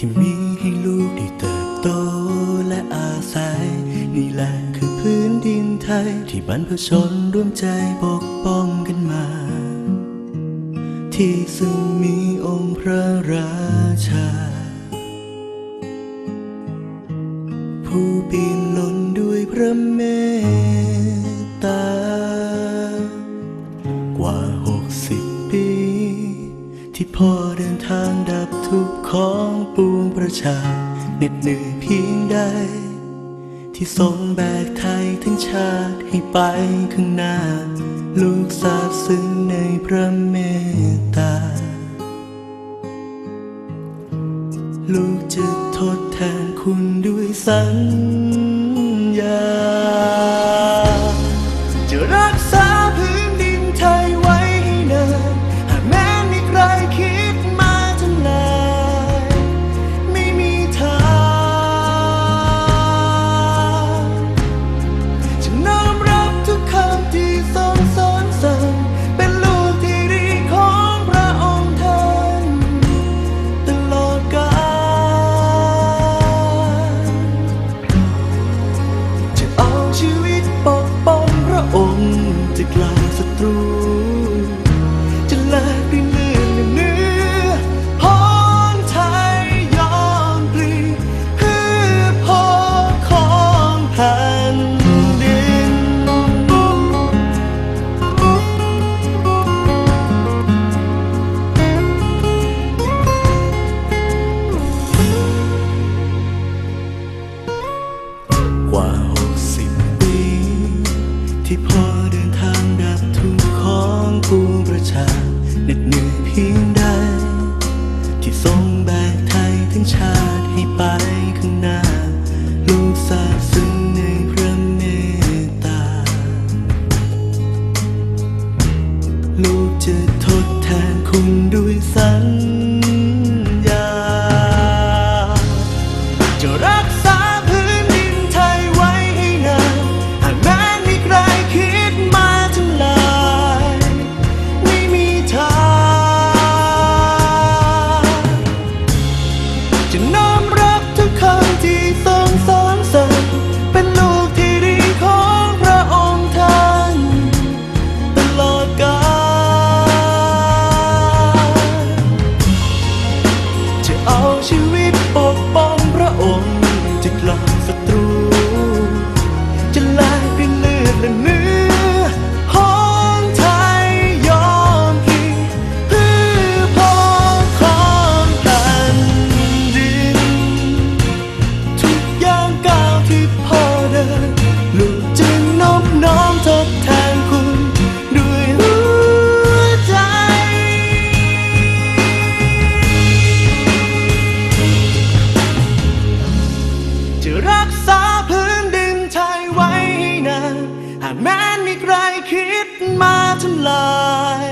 ที่มีให้ลูกได้เติบโตและอาศัย นี่แหละคือพื้นดินไทย ที่บรรพชนร่วมใจปกป้องกันมา ที่ซึ่งมีองค์พระราชา ผู้ปีนล้นด้วยพระเมตตา กว่าหกสิบปี ที่พ่อเดินทางดับ ทุกของปูงประชาเหน็ดเหนื่อยเพียงใด ที่ทรงแบกไทยทั้งชาติให้ไปข้างหน้า ลูกสาบซึ้งในพระเมตตา ลูกจะทดแทนคุณด้วยสัญญา 부르자 คิดมาทำลาย